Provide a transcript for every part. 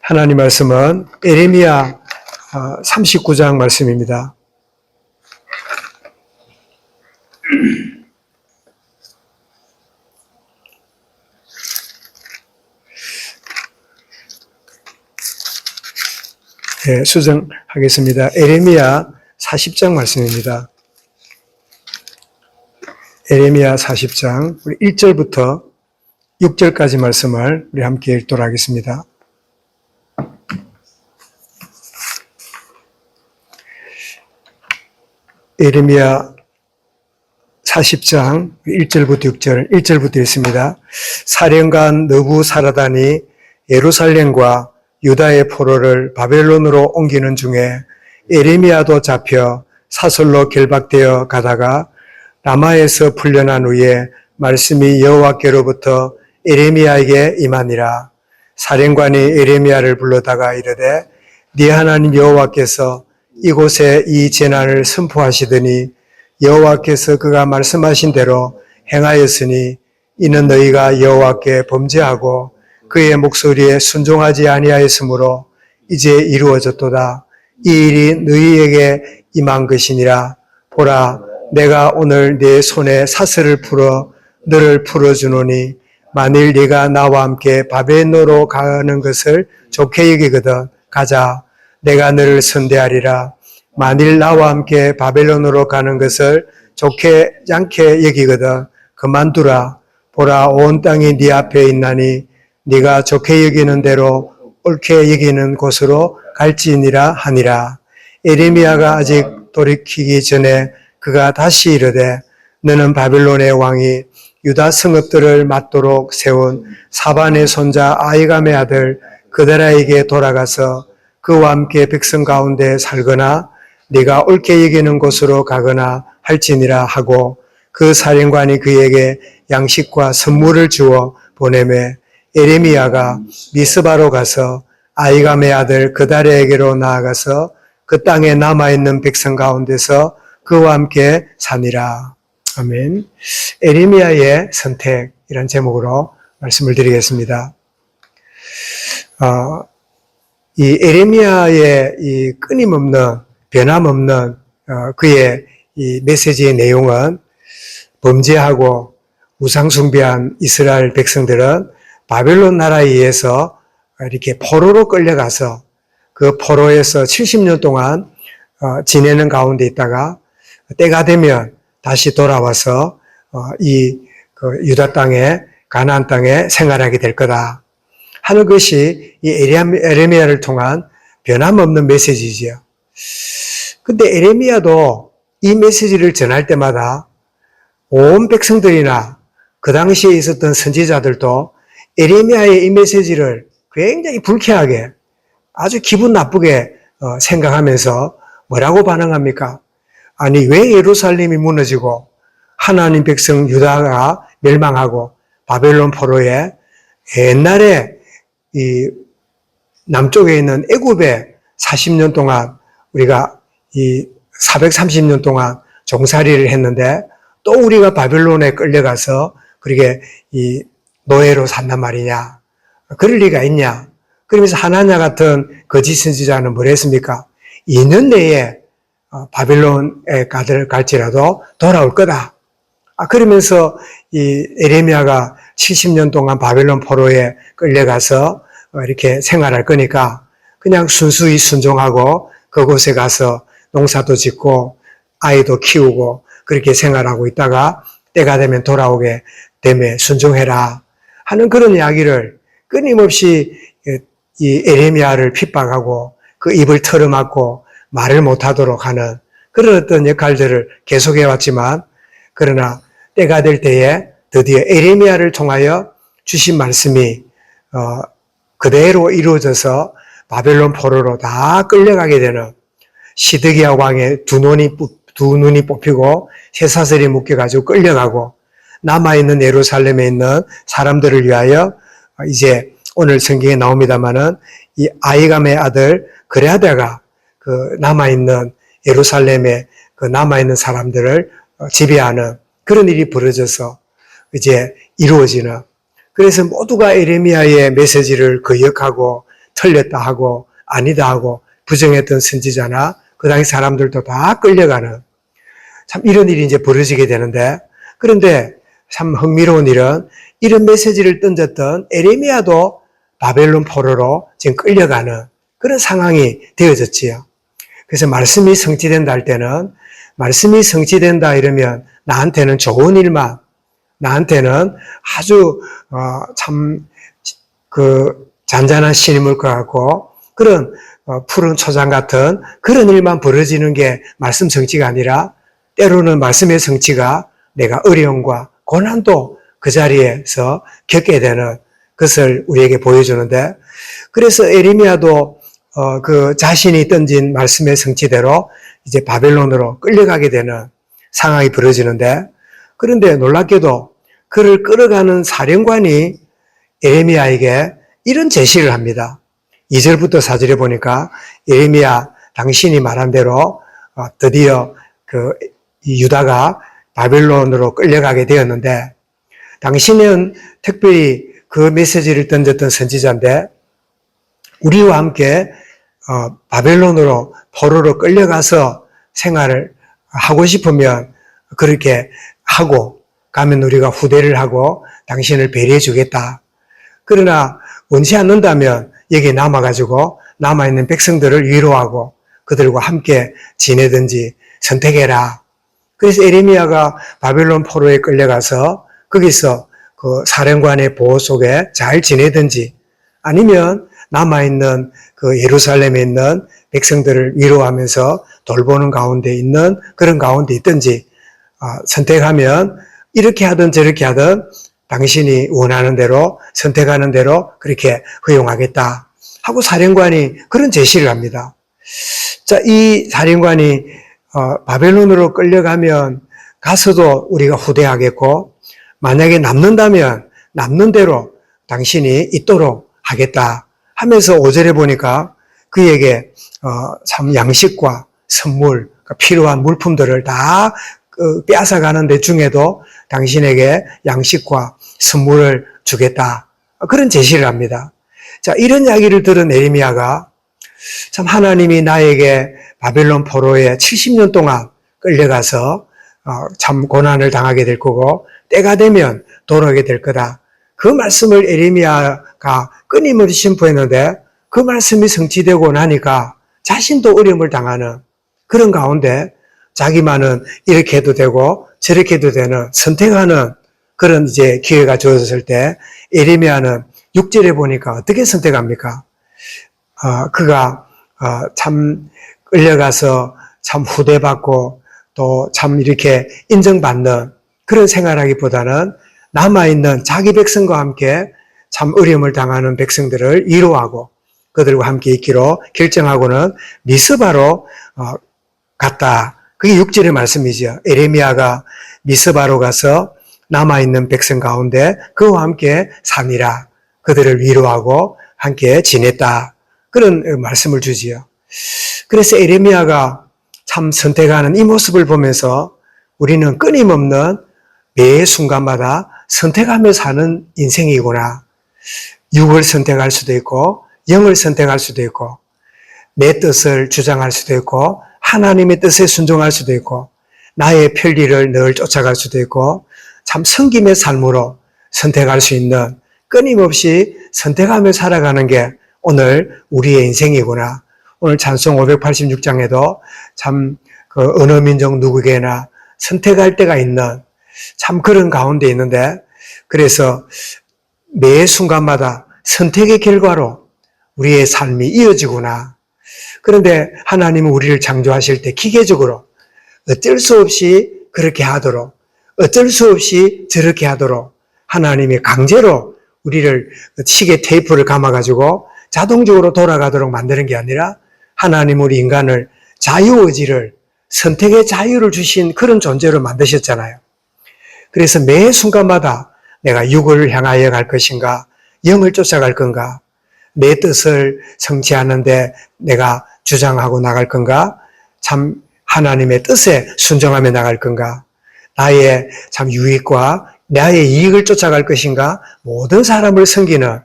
하나님 말씀은 에레미야 39장 말씀입니다. 네, 수정하겠습니다. 에레미야 40장 말씀입니다. 에레미야 40장 우리 1절부터 6절까지 말씀을 우리 함께 읽도록 하겠습니다. 에레미야 40장 1절부터 6절, 1절부터 있습니다. 사령관 너부사라단이 예루살렘과 유다의 포로를 바벨론으로 옮기는 중에 에레미야도 잡혀 사설로 결박되어 가다가 라마에서 풀려난 후에 말씀이 여호와께로부터 에레미야에게 임하니라. 사령관이 에레미야를 불러다가 이르되 네 하나님 여호와께서 이곳에 이 재난을 선포하시더니 여호와께서 그가 말씀하신 대로 행하였으니 이는 너희가 여호와께 범죄하고 그의 목소리에 순종하지 아니하였으므로 이제 이루어졌도다. 이 일이 너희에게 임한 것이니라. 보라, 내가 오늘 네 손에 사슬을 풀어 너를 풀어주노니 만일 네가 나와 함께 바벨론으로 가는 것을 좋게 여기거든 가자. 내가 너를 선대하리라. 만일 나와 함께 바벨론으로 가는 것을 좋게 않게 여기거든 그만두라. 보라 온 땅이 네 앞에 있나니 네가 좋게 여기는 대로 옳게 여기는 곳으로 갈지니라 하니라. 에레미야가 아직 돌이키기 전에 그가 다시 이르되 너는 바벨론의 왕이 유다 성읍들을 맞도록 세운 사반의 손자 아이감의 아들 그데라에게 돌아가서 그와 함께 백성 가운데 살거나 네가 옳게 여기는 곳으로 가거나 할지니라 하고 그 사령관이 그에게 양식과 선물을 주어 보내매 에레미야가 미스바로 가서 아이감의 아들 그다레에게로 나아가서 그 땅에 남아있는 백성 가운데서 그와 함께 사니라. 아멘. 에레미야의 선택 이란 제목으로 말씀을 드리겠습니다. 어, 이 에레미야의 이 끊임없는 변함없는 어, 그의 이 메시지의 내용은 범죄하고 우상숭배한 이스라엘 백성들은 바벨론 나라에 의해서 이렇게 포로로 끌려가서 그 포로에서 70년 동안 어, 지내는 가운데 있다가 때가 되면 다시 돌아와서 어, 이그 유다 땅에 가나안 땅에 생활하게 될 거다 하는 것이 이 에레미야를 통한 변함없는 메시지지요. 근데 에레미야도 이 메시지를 전할 때마다 온 백성들이나 그 당시에 있었던 선지자들도 에레미야의 이 메시지를 굉장히 불쾌하게 아주 기분 나쁘게 어, 생각하면서 뭐라고 반응합니까? 아니 왜 예루살렘이 무너지고 하나님 백성 유다가 멸망하고 바벨론 포로에 옛날에 이 남쪽에 있는 애굽에 40년 동안 우리가 이 430년 동안 종살이를 했는데 또 우리가 바벨론에 끌려가서 그렇게 이 노예로 산단 말이냐. 그럴 리가 있냐. 그러면서 하나냐 같은 거짓 선지자는 뭘 했습니까? 2년 내에 어, 바벨론에 가들 갈지라도 돌아올 거다. 아, 그러면서 이 에레미야가 70년 동안 바벨론 포로에 끌려가서 어, 이렇게 생활할 거니까 그냥 순수히 순종하고 그곳에 가서 농사도 짓고 아이도 키우고 그렇게 생활하고 있다가 때가 되면 돌아오게 되면 순종해라 하는 그런 이야기를 끊임없이 이 에레미야를 핍박하고 그 입을 털어막고 말을 못하도록 하는 그런 어떤 역할들을 계속해 왔지만 그러나 때가 될 때에 드디어 에레미야를 통하여 주신 말씀이 어, 그대로 이루어져서 바벨론 포로로 다 끌려가게 되는 시드기야 왕의 두 눈이 두 눈이 뽑히고 쇠사슬이 묶여가지고 끌려가고 남아있는 예루살렘에 있는 사람들을 위하여 이제 오늘 성경에 나옵니다만은 이 아이감의 아들 그레아다가 그 남아있는 예루살렘에 그 남아있는 사람들을 지배하는 그런 일이 벌어져서 이제 이루어지는 그래서 모두가 에레미야의 메시지를 거역하고 틀렸다 하고 아니다 하고 부정했던 선지자나 그 당시 사람들도 다 끌려가는 참 이런 일이 이제 벌어지게 되는데 그런데 참 흥미로운 일은 이런 메시지를 던졌던 에레미야도 바벨론 포로로 지금 끌려가는 그런 상황이 되어졌지요. 그래서 말씀이 성취된다 할 때는 말씀이 성취된다 이러면 나한테는 좋은 일만 나한테는 아주 어, 참그 잔잔한 신임을 것 같고 그런 어, 푸른 초장 같은 그런 일만 벌어지는 게 말씀 성취가 아니라 때로는 말씀의 성취가 내가 어려움과 고난도 그 자리에서 겪게 되는 것을 우리에게 보여주는데 그래서 에리미야도 어, 그 자신이 던진 말씀의 성취대로 이제 바벨론으로 끌려가게 되는 상황이 벌어지는데 그런데 놀랍게도 그를 끌어가는 사령관이 에레미야에게 이런 제시를 합니다. 2절부터 4절에 보니까 에레미야 당신이 말한 대로 어, 드디어 그 유다가 바벨론으로 끌려가게 되었는데 당신은 특별히 그 메시지를 던졌던 선지자인데 우리와 함께 어, 바벨론으로 포로로 끌려가서 생활을 하고 싶으면 그렇게 하고 가면 우리가 후대를 하고 당신을 배려해 주겠다. 그러나 원치 않는다면 여기에 남아가지고 남아있는 백성들을 위로하고 그들과 함께 지내든지 선택해라. 그래서 에레미야가 바벨론 포로에 끌려가서 거기서 그 사령관의 보호 속에 잘 지내든지 아니면 남아있는 그 예루살렘에 있는 백성들을 위로하면서 돌보는 가운데 있는 그런 가운데 있든지 아, 선택하면 이렇게 하든 저렇게 하든 당신이 원하는 대로 선택하는 대로 그렇게 허용하겠다 하고 사령관이 그런 제시를 합니다. 자, 이 사령관이 어, 바벨론으로 끌려가면 가서도 우리가 후대하겠고 만약에 남는다면 남는 대로 당신이 있도록 하겠다 하면서 5절에 보니까 그에게 어, 참 양식과 선물, 그러니까 필요한 물품들을 다그 빼앗아가는 데 중에도 당신에게 양식과 선물을 주겠다. 그런 제시를 합니다. 자, 이런 이야기를 들은 에리미야가 참 하나님이 나에게 바벨론 포로에 70년 동안 끌려가서 어, 참 고난을 당하게 될 거고 때가 되면 돌아오게 될 거다. 그 말씀을 에레미야가 끊임없이 심포했는데 그 말씀이 성취되고 나니까 자신도 어려움을 당하는 그런 가운데 자기만은 이렇게 해도 되고 저렇게 해도 되는 선택하는 그런 이제 기회가 주어졌을 때 에레미야는 6절에 보니까 어떻게 선택합니까? 어, 그가 어, 참 끌려가서 참 후대받고 또 참 이렇게 인정받는 그런 생활하기보다는 남아있는 자기 백성과 함께 참 어려움을 당하는 백성들을 위로하고 그들과 함께 있기로 결정하고는 미스바로 어, 갔다. 그게 6절의 말씀이죠. 에레미야가 미스바로 가서 남아있는 백성 가운데 그와 함께 사니라. 그들을 위로하고 함께 지냈다. 그런 말씀을 주지요. 그래서 에레미야가 참 선택하는 이 모습을 보면서 우리는 끊임없는 매 순간마다 선택하며 사는 인생이구나. 육을 선택할 수도 있고, 영을 선택할 수도 있고, 내 뜻을 주장할 수도 있고, 하나님의 뜻에 순종할 수도 있고, 나의 편리를 늘 쫓아갈 수도 있고, 참 성김의 삶으로 선택할 수 있는 끊임없이 선택하며 살아가는 게 오늘 우리의 인생이구나. 오늘 찬송 586장에도 참그 어느 민족 누구에게나 선택할 때가 있는 참 그런 가운데 있는데 그래서 매 순간마다 선택의 결과로 우리의 삶이 이어지구나. 그런데 하나님은 우리를 창조하실 때 기계적으로 어쩔 수 없이 그렇게 하도록 어쩔 수 없이 저렇게 하도록 하나님이 강제로 우리를 시계 테이프를 감아가지고 자동적으로 돌아가도록 만드는 게 아니라 하나님 우리 인간을 자유의지를 선택의 자유를 주신 그런 존재로 만드셨잖아요. 그래서 매 순간마다 내가 육을 향하여 갈 것인가, 영을 쫓아갈 건가, 내 뜻을 성취하는데 내가 주장하고 나갈 건가, 참 하나님의 뜻에 순종하며 나갈 건가, 나의 참 유익과 나의 이익을 쫓아갈 것인가? 모든 사람을 섬기는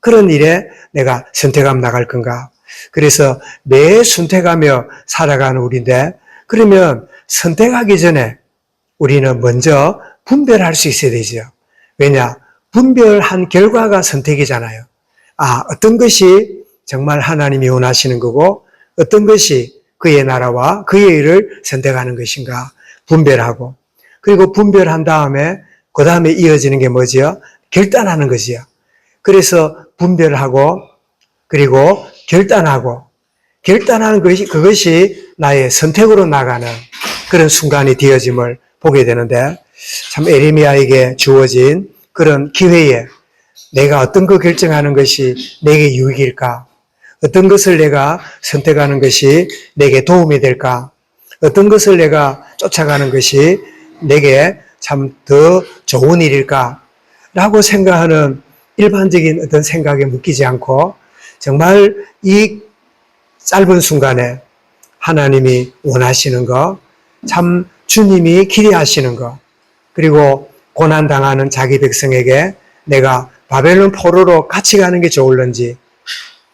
그런 일에 내가 선택하며 나갈 건가? 그래서 매 선택하며 살아가는 우리인데, 그러면 선택하기 전에 우리는 먼저 분별할 수 있어야 되죠. 왜냐? 분별한 결과가 선택이잖아요. 아, 어떤 것이 정말 하나님이 원하시는 거고, 어떤 것이 그의 나라와 그의 일을 선택하는 것인가 분별하고, 그리고 분별한 다음에, 그 다음에 이어지는 게 뭐지요? 결단하는 것이요. 그래서 분별하고, 그리고 결단하고, 결단하는 것이, 그것이 나의 선택으로 나가는 그런 순간이 되어짐을 보게 되는데, 참 에레미야에게 주어진 그런 기회에 내가 어떤 거 결정하는 것이 내게 유익일까? 어떤 것을 내가 선택하는 것이 내게 도움이 될까? 어떤 것을 내가 쫓아가는 것이 내게 참 더 좋은 일일까? 라고 생각하는 일반적인 어떤 생각에 묶이지 않고 정말 이 짧은 순간에 하나님이 원하시는 것, 참 주님이 기대하시는 것, 그리고 고난 당하는 자기 백성에게 내가 바벨론 포로로 같이 가는 게 좋을런지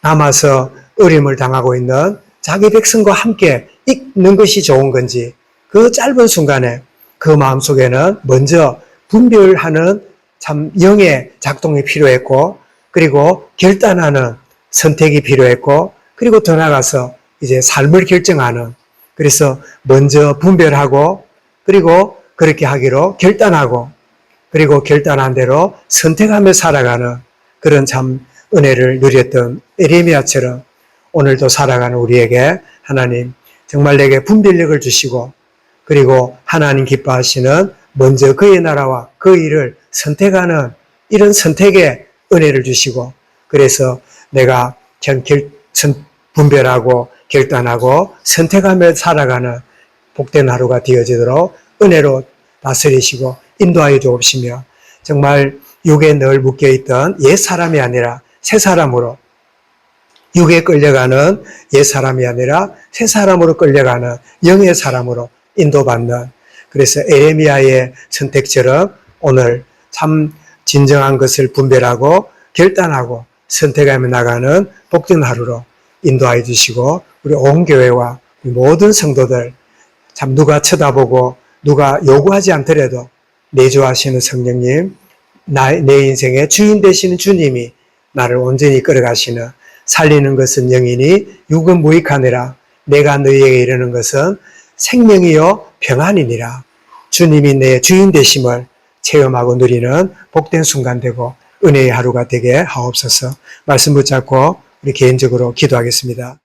남아서 어림을 당하고 있는 자기 백성과 함께 있는 것이 좋은 건지 그 짧은 순간에 그 마음속에는 먼저 분별하는 참 영의 작동이 필요했고 그리고 결단하는 선택이 필요했고 그리고 더 나아가서 이제 삶을 결정하는 그래서 먼저 분별하고 그리고 그렇게 하기로 결단하고 그리고 결단한 대로 선택하며 살아가는 그런 참 은혜를 누렸던 에레미야처럼 오늘도 살아가는 우리에게 하나님 정말 내게 분별력을 주시고 그리고 하나님 기뻐하시는 먼저 그의 나라와 그 일을 선택하는 이런 선택의 은혜를 주시고 그래서 내가 전 결, 선- 분별하고 결단하고 선택하며 살아가는 복된 하루가 되어지도록 은혜로 다스리시고 인도하여 주옵시며 정말 육에 늘 묶여있던 옛 사람이 아니라 새 사람으로 육에 끌려가는 옛 사람이 아니라 새 사람으로 끌려가는 영의 사람으로 인도받는 그래서 에레미야의 선택처럼 오늘 참 진정한 것을 분별하고 결단하고 선택하며 나가는 복된 하루로 인도하여 주시고 우리 온 교회와 모든 성도들 참 누가 쳐다보고 누가 요구하지 않더라도 내주하시는 성령님 나, 내 인생의 주인 되시는 주님이 나를 온전히 끌어가시는 살리는 것은 영이니 육은 무익하니라 내가 너희에게 이르는 것은 생명이요 평안이니라 주님이 내 주인 되심을 체험하고 누리는 복된 순간 되고 은혜의 하루가 되게 하옵소서 말씀 붙잡고 우리 개인적으로 기도하겠습니다.